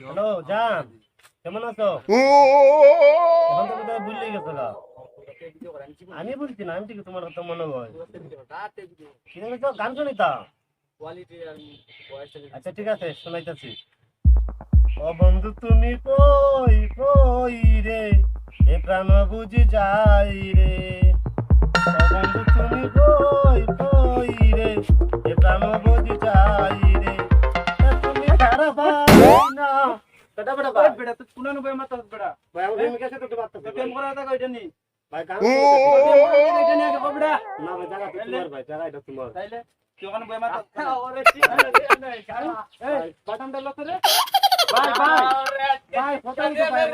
Hello জান কেমন আছো? এখন তো বোধহয় ভুলে গেছো গা। আমি বলছি না আমি ঠিক তোমার কথা মনে হয় কি জানি তো? গান শুনিতা আচ্ছা ঠিক আছে শোনাইতেছি। ও বন্ধু তুমি কই কই রে? এ প্রাণ বুঝি যাই রে। ও বন্ধু তুমি কই কই রে? এ প্রাণ বুঝি যাই রে। তুমি তারা না বেটা বেটা ভাই বেটা তো পুনানো বই মাথা বেটা ভাই আমার প্রেমিকের সাথে তো বার্তা প্রেম করা কথা কইটা নি ভাই গান এটা নিয়ে আগে বেটা না ভাই জায়গা তো তোমার ভাই জায়গা এটা তোমার তাইলে তুই ওখানে বই মাথা এই বাটামটা লক রে ভাই ভাই ভাই ফটো দিতে ভাই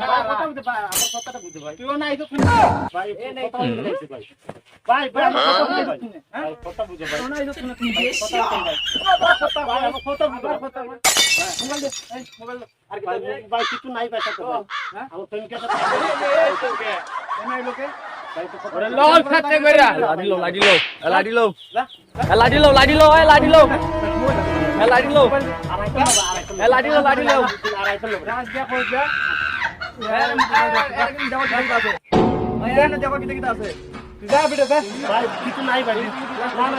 ভাই ফটো দিতে ভাই আমার কথাটা বুঝে ভাই তুই না আইতো ভাই বলতে চাইছি ভাই ভাই ভাই কথা বুঝে ভাই ভাই কথা বুঝে ভাই তুই না আইতো তুমি কথা বলতে ভাই ভাই আমার কথা বুঝে আর ভাই কিছু নাই ভাই সাথে হ্যাঁ? আমার প্রেমিকের সাথে এমআই লোকে তো ওরে লল খাতে কইরা। লাডিলো লাডিলো এ লাডিলো এ লাডিলো লাডিলো এ লাডিলো এ লাডিলো আড়াইশো নেব, আড়াইশো এ লাডিলো লাডিলো আড়াইশো রাজ দিয়া কই যা এরকম যাওয়া ঠিক আছে। যা বেটা যা। কিছু নাই ভাই। না না।